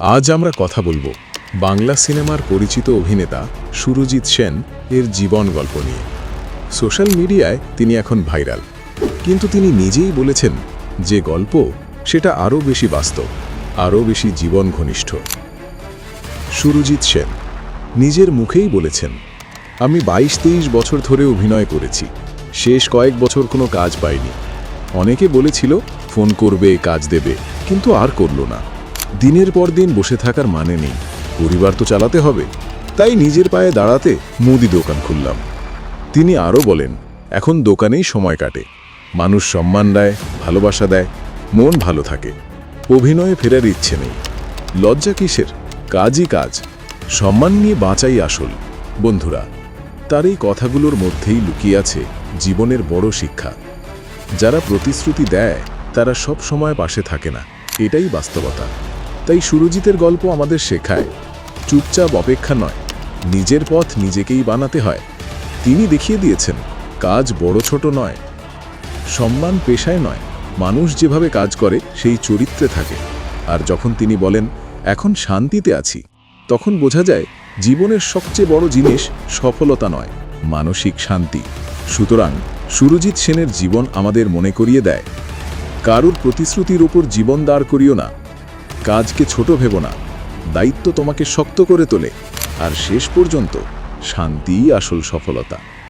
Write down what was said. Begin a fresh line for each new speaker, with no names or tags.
আজ আমরা কথা বলব বাংলা সিনেমার পরিচিত অভিনেতা সুরজিৎ সেন এর জীবন গল্প নিয়ে। সোশ্যাল মিডিয়ায় তিনি এখন ভাইরাল। কিন্তু তিনি নিজেই বলেছেন যে গল্প সেটা আরও বেশি বাস্তব, আরও বেশি জীবন ঘনিষ্ঠ। সুরজিৎ সেন নিজের মুখেই বলেছেন, আমি বাইশ তেইশ বছর ধরে অভিনয় করেছি, শেষ কয়েক বছর কোনো কাজ পাইনি। অনেকে বলেছিল, ফোন করবে, কাজ দেবে, কিন্তু আর করল না। দিনের পর দিন বসে থাকার মানে নেই। পরিবার তো চালাতে হবে। তাই নিজের পায়ে দাঁড়াতে মুদি দোকান খুললাম। তিনি আরও বলেন, এখন দোকানেই সময় কাটে। মানুষ সম্মান দেয়, ভালোবাসা দেয়, মন ভালো থাকে। অভিনয়ে ফেরার ইচ্ছে নেই। লজ্জা কিসের? কাজই কাজ। সম্মান নিয়ে বাঁচাই আসল। বন্ধুরা, তার এই কথাগুলোর মধ্যেই লুকিয়ে আছে জীবনের বড় শিক্ষা। যারা প্রতিশ্রুতি দেয়, তারা সব সময় পাশে থাকে না। এটাই বাস্তবতা। তাই সুরজিতের গল্প আমাদের শেখায়। চুপচাপ অপেক্ষা নয়, নিজের পথ নিজেকেই বানাতে হয়। তিনি দেখিয়ে দিয়েছেন, কাজ বড় ছোট নয়। সম্মান পেশায় নয়, মানুষ যেভাবে কাজ করে সেই চরিত্রে থাকে। আর যখন তিনি বলেন, এখন শান্তিতে আছি, তখন বোঝা যায়, জীবনের সবচেয়ে বড় জিনিস সফলতা নয়, মানসিক শান্তি। সুতরাং সুরজিৎ সেনের জীবন আমাদের মনে করিয়ে দেয়। কারুর প্রতিশ্রুতির ওপর জীবন দাঁড় করিও না। কাজকে ছোট ভেব না। দায়িত্ব তোমাকে শক্ত করে তোলে। আর শেষ পর্যন্ত শান্তিই আসল সফলতা।